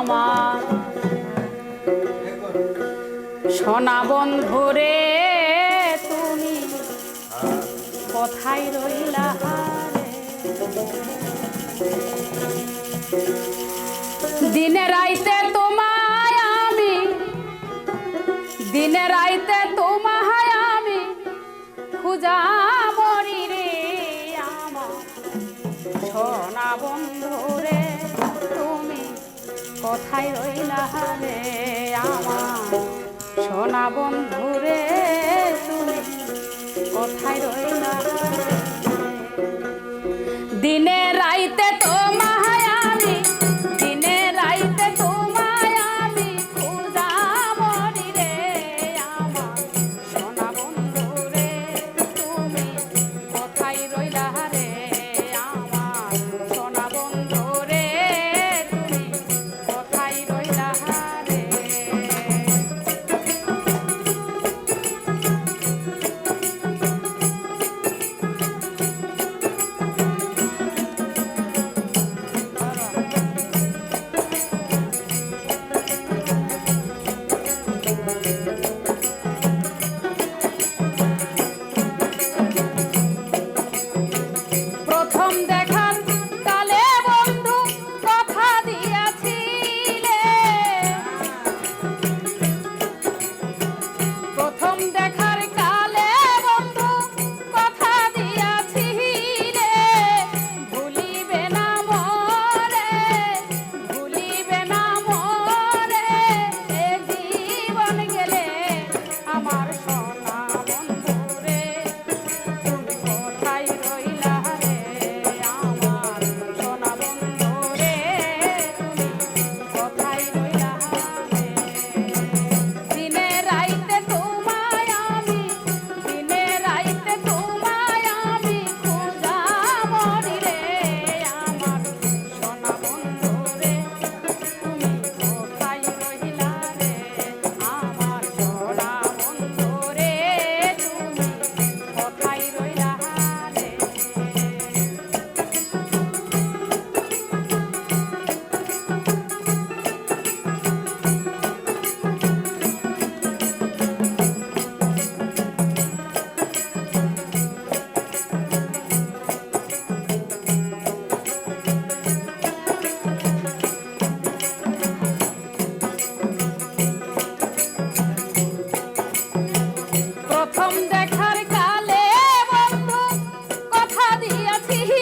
আমার সোনা বন্ধুরে তুমি কোথায় রইলা রে? দিনে রাইতে কোথায় রইলা রে আমার। সোনা বন্ধুরে তুমি কোথায় রইলা ही